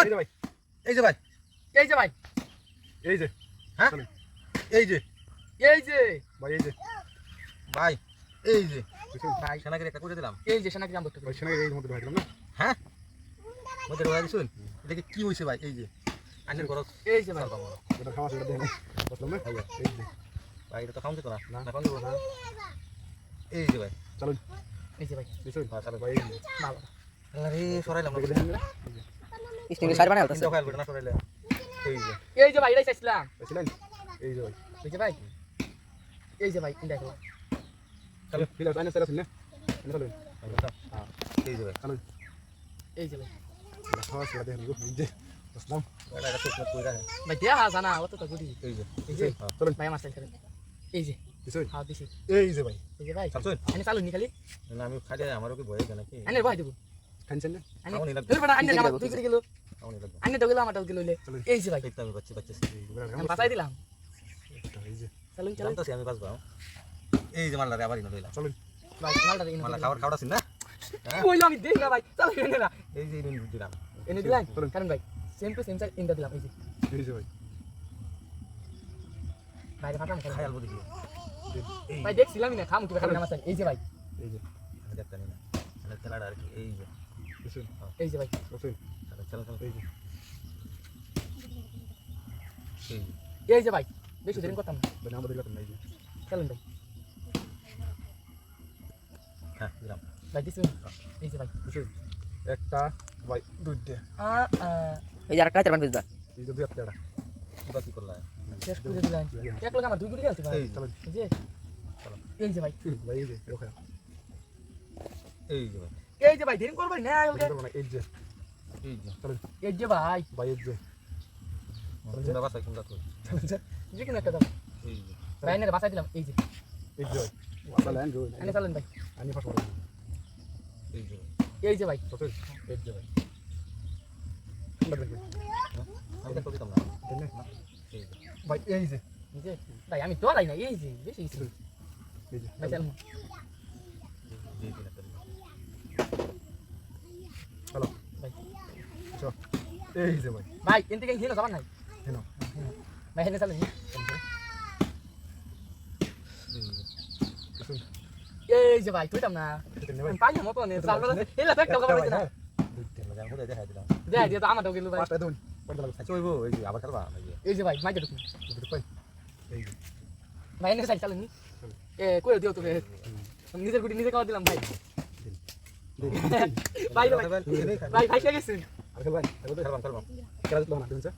এই যে ভাই। এই যে ভাই। এই যে ভাই। এই যে। হ্যাঁ? এই যে। এই যে। ভাই এই যে। ভাই এই যে? ভাই। সেনাকে একটা করে দিলাম? এই যে সোনাকে ভাই এই মধ্যে না? হ্যাঁ? মধ্যে ঢোকা দিছুন দেখে কি হইছে ভাই? এই যে। আইনের খরচ। এই যে ভাই। এটা খাওয়া সেটা দেখেন বুঝলাম না? ভাই এই যে। ভাই এটা তো খাওয়া যেত না। না। না খাওয়া যাব না। এই যে ভাই। চলুন। এই যে ভাই। বুঝছেন হ্যাঁ চালু ভাই ভালো আরে সরাইলাম না। দেখে দেখেন না বানাই না সরাইলে? এই যে। এই যে ভাই এটাই চাইছিলাম। বুঝছিলেন এই যে ভাই। এই যে ভাই। এই যে ভাই দেখো। চলো ফিল আউট আইনা চলুন না? আইনা হ্যাঁ এই যে ভাই। চলুন এই যে ভাই। খাওয়া সেটা দেখেন গো এই যে। এটা রাখেন ভাই দেয়া জানা অত তো গুড়ি এই যে। এই যে। চলুন। ভাই আমার সাইড করেন এই যে। বুঝছেন হাও দিছি। এই যে ভাই। এই যে ভাই। চালছুন? আনে চালু নি খালি। না আমি খাইলে আমারও কি ভয় নাকি? আনে ভাই দেবো। খাইছেন না? বড় গেল। আনে তো গেল আমার তো গেল এই যে ভাই। আমি বাচ্চা বাচ্চা। এই আমি বাঁচাই দিলাম। চলুন চলুন। জানতাছি আমি বাঁচবো এই যে মাল্লা রে আবার ইনো লইলাম। চলুন। ভাই মালটা দিন মাল্লা খাবার খাওয়াটা না? হ্যাঁ। কইলো আমি দেই না ভাই চলো এনে না। এই যে ইনো দিলাম। এনে চলুন। কারণ ভাই সেম টু সেম সাইড ইনটা দিলাম এই যে। এই যে ভাই। ভাই ফাটাম দেখি। এই। ভাই দেখছিলাম না খাম কি খালি আমার এই যে ভাই। এই যে। আমি দেখতে না। তেলাটা আর কি এই যে। এই যে ভাই। চলো চলো। এই যে। ভাই বেশি দেরি করতাম না। মানে আমাদের কথা নাই যে। চলুন ভাই। হ্যাঁ দিলাম। ভাই দিছি। এই যে ভাই। বুঝছেন একটা ভাই দুইটা আ আ। এই যে আরেকটা চারবান পিসদা এই যে দুই একটা কি করলা? শেষ করে দিলাম। এক লোক আমার দুই গুলি গেছে ভাই এই চলুন এই যে। এই যে ভাই। ভাই এই যে এই যে ভাই। এই যে ভাই দেরি করবেন না এই যে। এই যে এই যে ভাই ভাই এই যে তোমরা বাসা কোনটা তো যে কিনা কথা এই যে ভাই এনে বাসাই দিলাম এই যে এই যে ভাই ল্যান্ড গো এনে চলেন ভাই আমি ফাঁস এই যে এই যে ভাই চলুন এই যে ভাই আমি দেখো দিতাম না এই যে ভাই এই যে ভাই আমি ডরাই না এই যে বেশি এই যে ভাই চলুন। হ্যালো এই যে ভাই ভাই এন থেকে হিনো যাবার নাই হেন ভাই হেনে চলেন এই যে চলুন এই যে ভাই তুইতাম না নে পাই না মতো নে চাল এলা তো না দেখ দিয়ে আমার তো ভাই পাঁচটা দেন পাঁচটা লাগবে আচ্ছা এই যে আবার খেলবা এই যে ভাই মাইকে ঢুকুন এই ভাই এনে চাই চলেন এ কই দিও তোকে নিজের গুটি নিজে খাওয়া দিলাম ভাই ভাই ভাই ভাই খেয়ে খেলবাম খেলা দিতে না